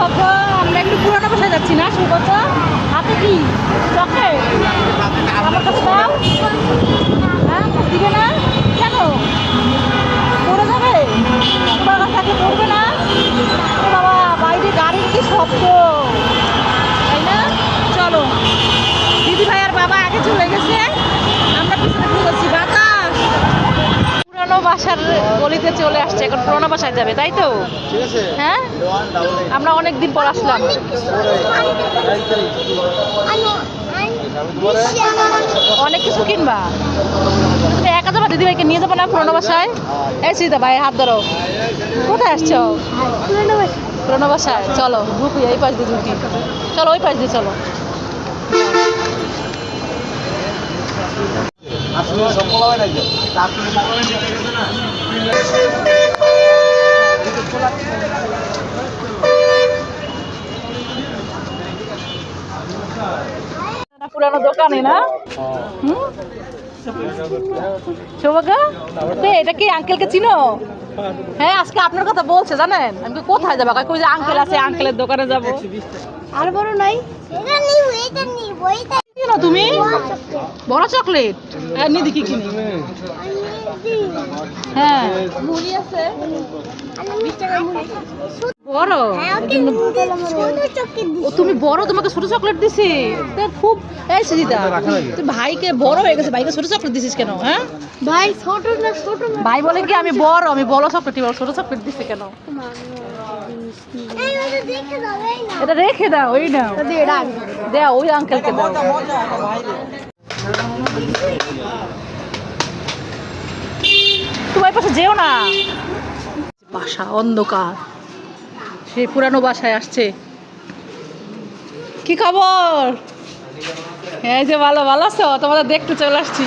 সৌভাগ্য আমরা একটু পুরানো বাসায় যাচ্ছি না? সৌভাগ্য হাতে কি? চকলেট? আমার কাছে দাও। হ্যাঁ দিবে না? কেন? পড়ে যাবে? তোমার কাছে আগে পড়বে না? বাবা, বাইরে গাড়ির কি শব্দ? তাই না? চলো। দিদি ভাই আর বাবা আগে চলে গেছে আমরা পিছনে ঘুরে যাচ্ছি বাতাস পুরানো বাসার গলিতে চলে আসছে এখন পুরানো বাসায় যাবে তাই তো? হ্যাঁ? আমরা অনেক দিন পর আসলাম। অনেক কিছু কিনবা। তুমি একা যাবা দিদি ভাইকে নিয়ে যাব না পুরোনো বাসায় এই সিদা ভাই হাত ধরো। কোথায় আসছো? পুরোনো বাসায় চলো ঢুকি এই পাশ দিয়ে ঢুকি। চলো ওই পাশ দিয়ে চলো। আসলে পুরানো দোকানে না? সৌভাগ্য এটা কি আঙ্কেলকে চিনো? হ্যাঁ আজকে আপনার কথা বলছে জানেন? আমি তো কোথায় যাব? কই যে আঙ্কেল আছে আঙ্কেলের দোকানে যাব। আর বড় নাই। চিনো তুমি? বড় চকলেট? আর নি দেখি কিনি। হ্যাঁ। মুড়ি আছে বড়? হ্যাঁ ও তুমি বড় তোমাকে ছোট চকলেট দিছি। খুব এই সুজিতা তুই ভাইকে বড় হয়ে গেছে ভাইকে ছোট চকলেট দিছিস কেন হ্যাঁ? ভাই ছোট না ছোট ভাই বলে কি আমি বড় আমি বড় চকলেট ছোট চকলেট দিছে কেন? এটা রেখে দাও ওই নাও। দাও ওই আঙ্কেলকে দাও তোমার পাশে যেও না। বাসা অন্ধকার। সেই পুরানো বাসায় আসছে। কি খবর? এই যে ভালো ভালো আছো? তোমাদের দেখতে চলে আসছি।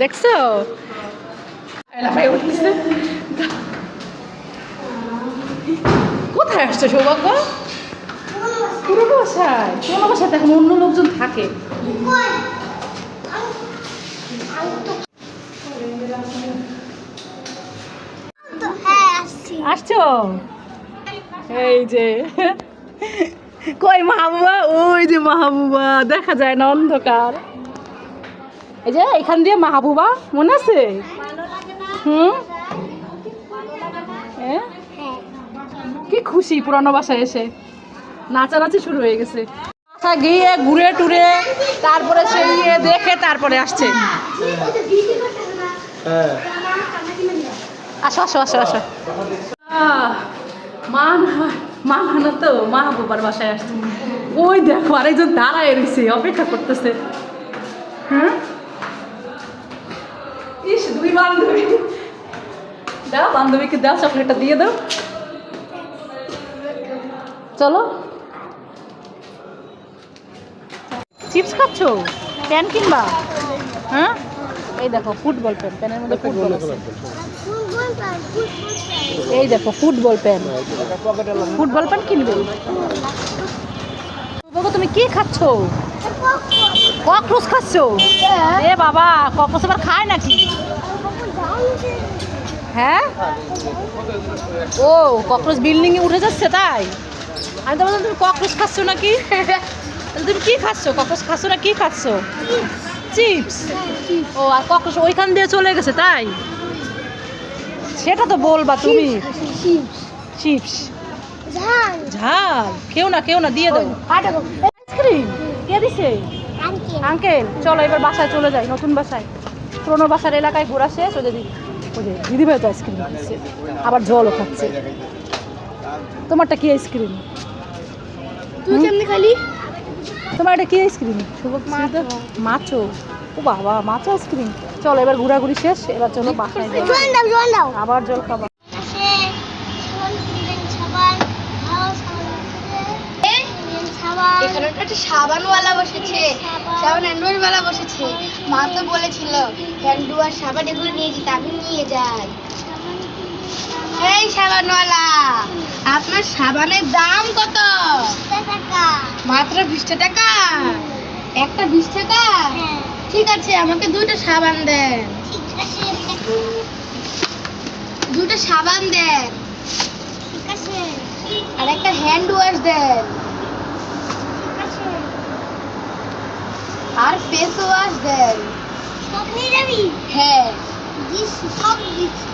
দেখছ? এলা ভাই উঠতেছে। আসছো সৌভাগ্য? বাসায়। বাসায় এখন অন্য লোকজন থাকে। আসছো? এই যে। কই মাহবুবা? ওই যে মাহবুবা। দেখা যায় না অন্ধকার। এই যে, এখান দিয়ে মাহবুবা? মনে আছে? হুম? হ্যাঁ? কি খুশি পুরানো বাসায় এসে। নাচানাচি শুরু হয়ে গেছে। গিয়ে ঘুরে টুরে তারপরে সেই ইয়ে দেখে তারপরে আসছে। হ্যাঁ। আসো আসো আসো আসো। আহ, মান মানহানা তো মা বাবার বাসায় আসছে। ওই দেখো আরেকজন দাঁড়ায় রয়েছে অপেক্ষা করতেছে। হ্যাঁ? ইস দুই বান্ধবী। দাও বান্ধবীকে দাও চকলেটটা দিয়ে দাও। চলো। চিপস খাচ্ছো? প্যান কিনবা? হ্যাঁ? এই দেখো ফুটবল প্যান প্যানের মধ্যে ফুটবল আছে। এই দেখো ফুটবল প্যান ফুটবল প্যান কিনবে? বাবা তুমি কি খাচ্ছ? ককরোচ খাচ্ছ? এ বাবা ককরোচ আবার খায় নাকি? হ্যাঁ? ও ককরোচ বিল্ডিং এ উঠে যাচ্ছে তাই? আমি তো তুমি ককরোচ খাচ্ছ নাকি? তুমি কি খাচ্ছ? ককরোচ খাচ্ছ না কি খাচ্ছ? চিপস। ও আর ককরোচ ওইখান দিয়ে চলে গেছে তাই? সেটা তো বলবা তুমি। চিপস। ঝাল। ঝাল? কেউ না কেউ না দিয়ে দাও। আইসক্রিম? কে দিছে? আঙ্কেল। চলো এবার বাসায় চলে যাই নতুন বাসায়। পুরোনো বাসার এলাকায় ঘোরা শেষ যে দিদি যে দিদিভাই তো আইসক্রিম খাচ্ছে আবার জলও খাচ্ছে। তোমারটা কি আইসক্রিম? তুই কেমনে খালি? তোমার এটা কি আইসক্রিম? মাছও। ও বাবা মাছ আইসক্রিম। চলো এবার ঘোরাঘুরি শেষ। এবার চলো বাসায় যাই জল আবার এখানে একটা সাবানওয়ালা বসেছে। সাবান হ্যান্ডওয়াশওয়ালা বসেছে। মা তো বলেছিল হ্যান্ডওয়াশ সাবান এগুলো নিয়ে যেতে আমি নিয়ে যাই। এই সাবানওয়ালা আপনার সাবানের দাম কত? টাকা। মাত্র বিশ টাকা? একটা বিশ টাকা? হ্যাঁ। ঠিক আছে আমাকে দুটো সাবান দেন। দুটো সাবান দেন। ঠিক আছে। আর একটা হ্যান্ড হ্যান্ড ওয়াশ দেন আর ফেস ওয়াশ দেন। সব নিয়ে যাবি? হ্যাঁ। সব দিচ্ছি।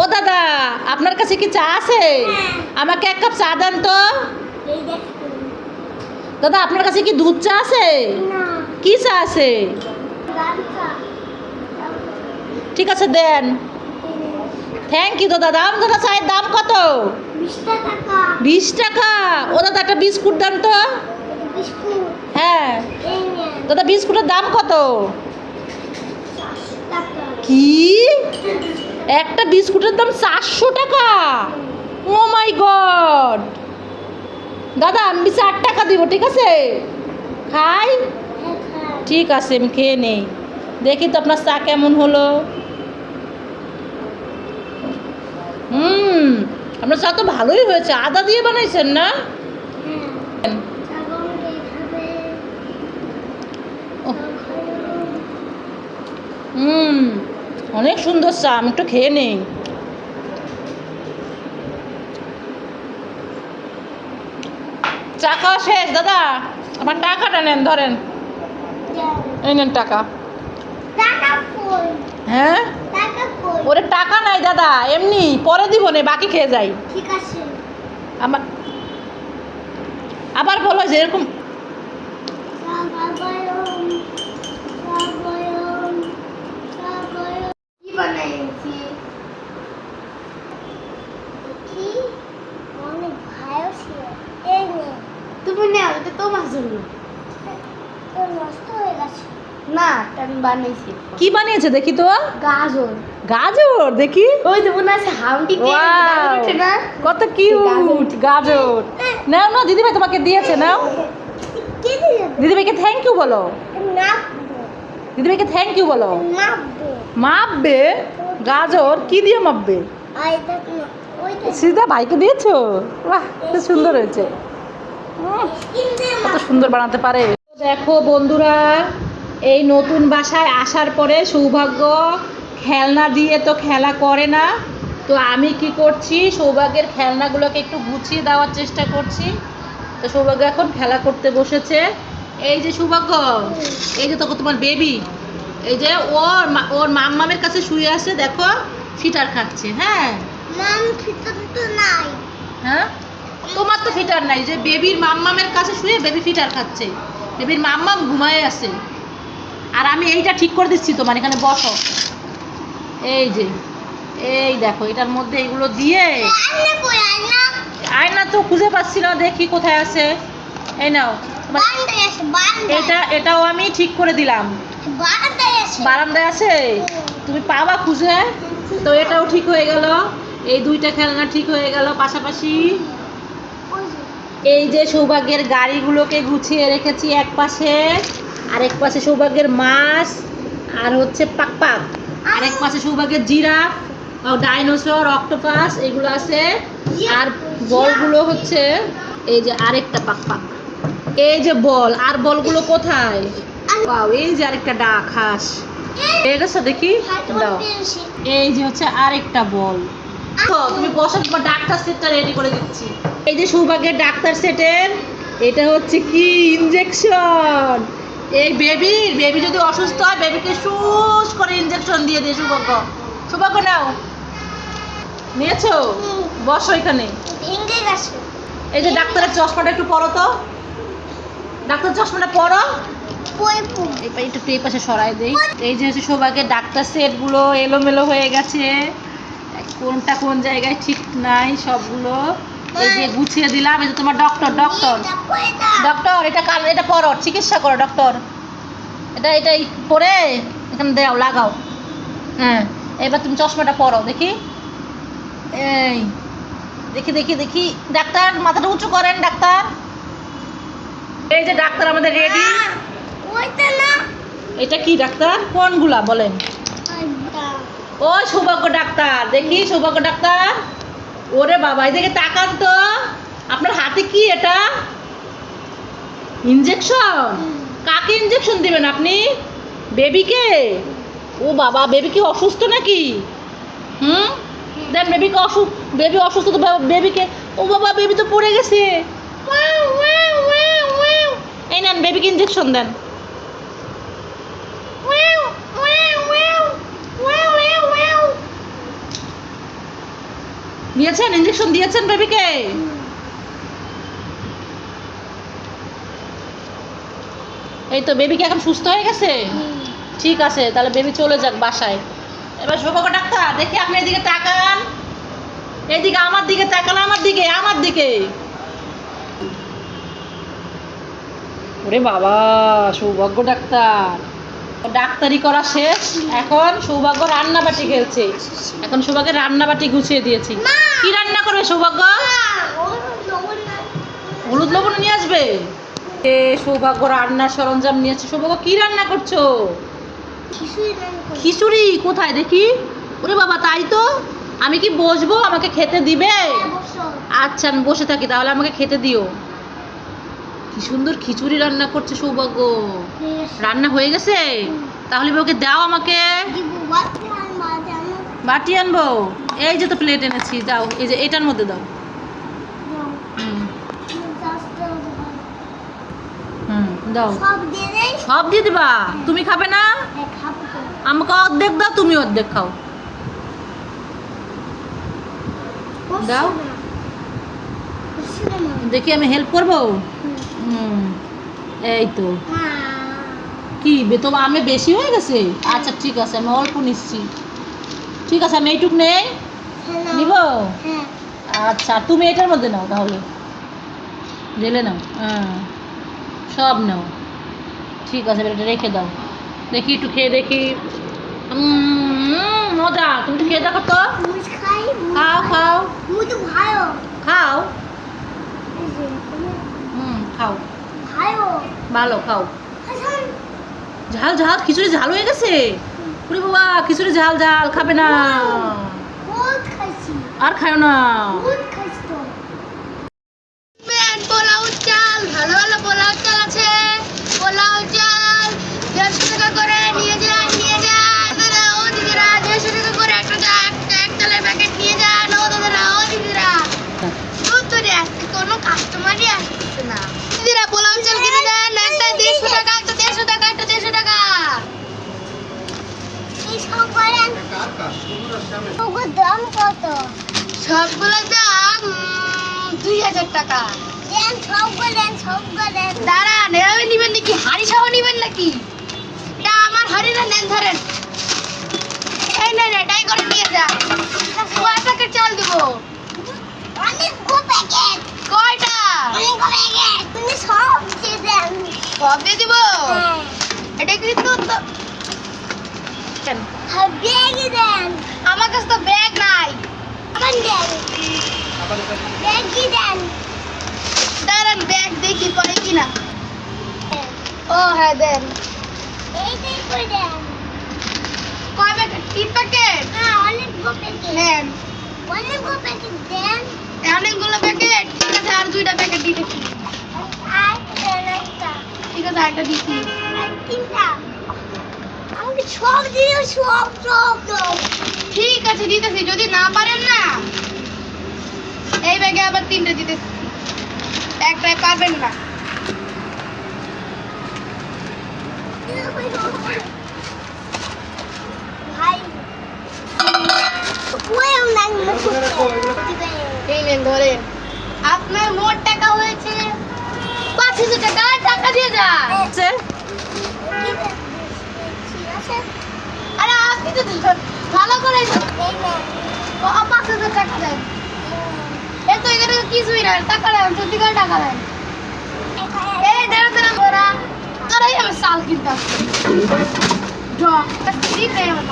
ও দাদা আপনার কাছে কি চা আছে? আমাকে এক কাপ চা দেন তো। দাদা আপনার কাছে কি দুধ চা আছে? কি চা আছে? ঠিক আছে দেন। থ্যাংক ইউ দাদা। দাম দাদা চায়ের দাম কত? বিশ টাকা। ও দাদা একটা বিস্কুট দেন তো। হ্যাঁ। দাদা বিস্কুটের দাম কত? কি? একটা বিস্কুটের দাম চারশো টাকা। Oh my god. দাদা, আমি চার টাকা দিব, ঠিক আছে? খাই? ঠিক আছে, আমি খেয়ে নেই। দেখি তো আপনার চা কেমন হলো। হুম, আপনার চা তো ভালোই হয়েছে। আদা দিয়ে বানাইছেন না? হুম। অনেক সুন্দর চা আমি একটু খেয়ে নেই। চা খাওয়া শেষ দাদা? আমার টাকাটা নেন ধরেন। এই নেন টাকা। হ্যাঁ? ওরে টাকা নাই দাদা। এমনি পরে দিব নে বাকি খেয়ে যাই। ঠিক আছে। আমার আবার বলো যে এরকম সাগরম সাগরম সাগরম কি বানাইছি কি অনেক ভালো ছিল এই নে তুমি নাও এটা তোমার জন্য তো নষ্ট হয়ে গেছে না এটা আমি বানাইছি। কি বানিয়েছে দেখি তো? গাজর। গাজর দেখি। ওই যে মনে আছে হাউন্টি Wow! না? কত কিউট গাজর নাও না দিদিভাই তোমাকে দিয়েছে নাও। দিদিভাইকে থ্যাংক ইউ বলো। দিদিভাইকে থ্যাংক ইউ বলো। মাপবে। গাজর কি দিয়ে মাপবে? সিধা ভাইকে দিয়েছ? বাহ সুন্দর হয়েছে। কত সুন্দর বানাতে পারে। দেখো বন্ধুরা এই নতুন বাসায় আসার পরে সৌভাগ্য খেলনা দিয়ে তো খেলা করে না। তো আমি কি করছি? সৌভাগ্যের খেলনাগুলোকে একটু গুছিয়ে দেওয়ার চেষ্টা করছি। তো সৌভাগ্য এখন খেলা করতে বসেছে। এই যে সৌভাগ্য এই যে তোকে তোমার বেবি এই যে ওর ওর মাম্মামের কাছে শুয়ে আছে দেখো ফিটার খাচ্ছে হ্যাঁ? মাম ফিতন তো নাই। হ্যাঁ? তোমার তো ফিটার নাই যে বেবির মাম্মামের কাছে শুয়ে বেবি ফিটার খাচ্ছে। বেবির মাম্মাম ঘুমায় আছে। আর আমি এইটা ঠিক করে দিচ্ছি তোমার, এখানে বসো। এই যে, এই দেখো, এটার মধ্যে এগুলো দিয়ে আয়না তো খুঁজে পাচ্ছি না, দেখি কোথায় আছে। এই নাও এটা, এটাও আমি ঠিক করে দিলাম। বারান্দায় আছে? তুমি পাবা খুঁজে? তো এটাও ঠিক হয়ে গেল। এই দুইটা খেলনা ঠিক হয়ে গেল, পাশাপাশি এই যে সৌভাগ্যের গাড়িগুলোকে গুছিয়ে রেখেছি এক পাশে। আরেক পাশে সৌভাগ্যের মাছ আর হচ্ছে পাক পাক। আরেক পাশে সৌভাগ্যের জিরাফ ডাইনোসর অক্টোপাস এগুলো আছে। আর বলগুলো হচ্ছে এই যে আরেকটা পাক এই যে বল আর বলগুলো কোথায়? Wow, এই যে আরেকটা ডাক হাঁস। গেছো দেখি? দাও। এই যে হচ্ছে আরেকটা বল। তুমি বসো তোমার ডাক্তার সেটটা রেডি করে দিচ্ছি। এই যে সৌভাগ্যের ডাক্তার সেটের এটা হচ্ছে কি? ইনজেকশন এই বেবির বেবি যদি অসুস্থ হয় বেবিকে সুস করে ইনজেকশন দিয়ে দিয়ে সৌভাগ্য। সৌভাগ্য নাও। নিয়েছো। বসো এখানে। এই যে ডাক্তারের চশমাটা একটু পরো তো। ডাক্তার চশমাটা পরো। একটু এই পাশে সরাই দেই। এই যে হচ্ছে সৌভাগ্যের ডাক্তার সেটগুলো এলোমেলো হয়ে গেছে। কোনটা কোন জায়গায় ঠিক নাই সবগুলো। এই যে গুছিয়ে দিলাম এই যে তোমার ডক্টর ডক্টর ডক্টর এটা কান এটা পরো চিকিৎসা করো ডক্টর এটা এটা পরে এখানে দাও লাগাও। হ্যাঁ এবার তুমি চশমাটা পরো দেখি। এই দেখি দেখি দেখি। ডাক্তার মাথাটা উঁচু করেন ডাক্তার। এই যে ডাক্তার আমাদের রেডি এটা কি ডাক্তার? কোনগুলা বলেন। ওইটা ও সৌভাগ্য ডাক্তার দেখি সৌভাগ্য ডাক্তার। ওরে বাবা, এদিকে তাকান তো। আপনার হাতে কি এটা? ইনজেকশন কাকে ইনজেকশন দিবেন আপনি? বেবিকে? ও বাবা, বেবি কি অসুস্থ নাকি? হুম? দেন বেবিকে অসুখ বেবি অসুস্থ তো বেবিকে ও বাবা, বেবি তো পড়ে গেছে। এই নেন, বেবিকে ইনজেকশন দেন wow, wow, wow, wow, wow, wow. দিয়েছেন? ইঞ্জেকশন দিয়েছেন বেবিকে এই তো বেবি কি এখন সুস্থ হয়ে গেছে? ঠিক আছে তাহলে বেবি চলে যাক বাসায়। এবার সৌভাগ্য ডাক্তার দেখি আপনি এদিকে তাকান। এদিকে আমার দিকে তাকান আমার দিকে আমার দিকে। ওরে বাবা সৌভাগ্য ডাক্তার। ডাক্তারি করা শেষ। এখন সৌভাগ্য রান্নাবাটি খেলছে। এখন সৌভাগ্যের রান্নাবাটি গুছিয়ে দিয়েছি। কি রান্না করবে সৌভাগ্য? হলুদ লবণ নিয়ে আসবে। এ সৌভাগ্য রান্নার সরঞ্জাম নিয়েছে। সৌভাগ্য কি রান্না করছ? খিচুড়ি কোথায় দেখি? ওরে বাবা তাই তো? আমি কি বসবো? আমাকে খেতে দিবে? আচ্ছা আমি বসে থাকি। তাহলে আমাকে খেতে দিও। কি সুন্দর খিচুড়ি রান্না করছে সৌভাগ্য। রান্না হয়ে গেছে? তাহলে ওকে দাও আমাকে। বাটি আনব। এই যে তো প্লেট এনেছি দাও। এই যে এটার মধ্যে দাও। দাও। সব দিয়ে দিবা? তুমি খাবে না? আমাকে অর্ধেক দাও তুমি অর্ধেক খাও। দাও। দেখি আমি হেল্প করব? এই তো। কি? বে তো আমি বেশি হয়ে গেছে? আচ্ছা ঠিক আছে আমি অল্প নিচ্ছি। ঠিক আছে আমি এইটুক নেই? নিব? হ্যাঁ। আচ্ছা তুমি এটার মধ্যে নাও তাহলে। ঢেলে নাও হ্যাঁ। সব নাও। ঠিক আছে এটা রেখে দাও। দেখি একটু খেয়ে দেখি। মজা। তুমি একটু খেয়ে দেখো তো। খাও খাও। খাও। হুম খাও। ভালো ভালো খাও। ঝাল ঝাল খিচুড়ি ঝাল হয়ে গেছে? ওরে বাবা খিচুড়ি ঝাল ঝাল খাবে না। আর খায় না। কত? সবগুলোর দাম দুই হাজার টাকা। দাঁড়ান এভাবে নিবেন নাকি? হাড়ি সহ নিবেন নাকি? এটা আমার হাড়ি না নেন ধরেন। এই এটাই করে নিয়ে যান কয় প্যাকেট চাল দিব। অনেক প্যাকেট কয়টা? প্যাকেট তুমি সব দিয়ে দেন। সব দিয়ে দিব? হ্যাঁ। এটা কিন্তু দেন আমার কাছে তো ব্যাগ নাই। দাঁড়ান ব্যাগ দেখি পরে কিনা। ও হ্যাঁ দেন। কয় প্যাকেট তিন প্যাকেট নেন। অনেকগুলো প্যাকেট ঠিক আছে আর দুইটা প্যাকেট দিতেছি একটা ঠিক আছে আরেকটা দিচ্ছি। তিনটা। আমাকে সব দিও সব সব ঠিক আছে দিতেছি। যদি না পারেন না এই ব্যাগে আবার তিনটে দিতেছি। একটাই পারবেন না। ভাই ওয়েও নাই এই নেন ধরেন আপনার মোট টাকা হয়েছে পাঁচ হাজার টাকা। টাকা দিয়ে যান। এই তো দুজন ভালো করে পাঁচ হাজার টাকা দেন এ তো এখানে কিছুই না টাকা দেন সত্যি করে টাকা দেন এই দেড় দেড় করা তোরাই আমি সাল কিনতাম। ড্র ঠিক নেই আমার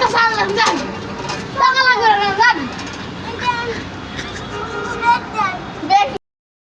তো সাল না টাকা লাগবে না